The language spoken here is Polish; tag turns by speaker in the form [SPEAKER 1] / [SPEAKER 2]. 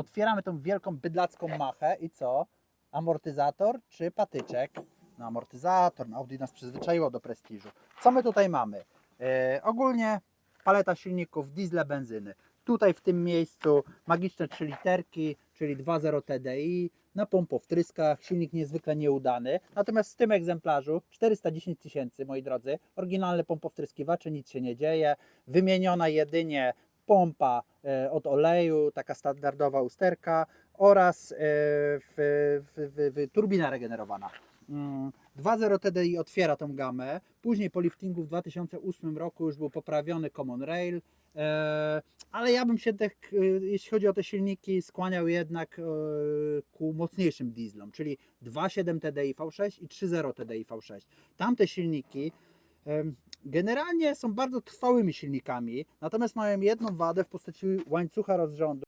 [SPEAKER 1] otwieramy tą wielką bydlacką machę i co? Amortyzator czy patyczek? No amortyzator, no Audi nas przyzwyczaiło do prestiżu. Co my tutaj mamy? E, ogólnie paleta silników, diesle, benzyny. Tutaj w tym miejscu magiczne 3 literki, czyli 2.0 TDI, na pompowtryskach, silnik niezwykle nieudany. Natomiast w tym egzemplarzu 410 tysięcy, moi drodzy, oryginalne pompowtryskiwacze, nic się nie dzieje. Wymieniona jedynie pompa e, od oleju, taka standardowa usterka oraz e, w, w, w, turbina regenerowana. Mm, 2.0 TDI otwiera tą gamę. Później po liftingu w 2008 roku już był poprawiony Common Rail. E, ale ja bym się, tak, jeśli chodzi o te silniki, skłaniał jednak ku mocniejszym dieslom, czyli 2.7 TDI V6 i 3.0 TDI V6. Tamte silniki generalnie są bardzo trwałymi silnikami, natomiast mają jedną wadę w postaci łańcucha rozrządu.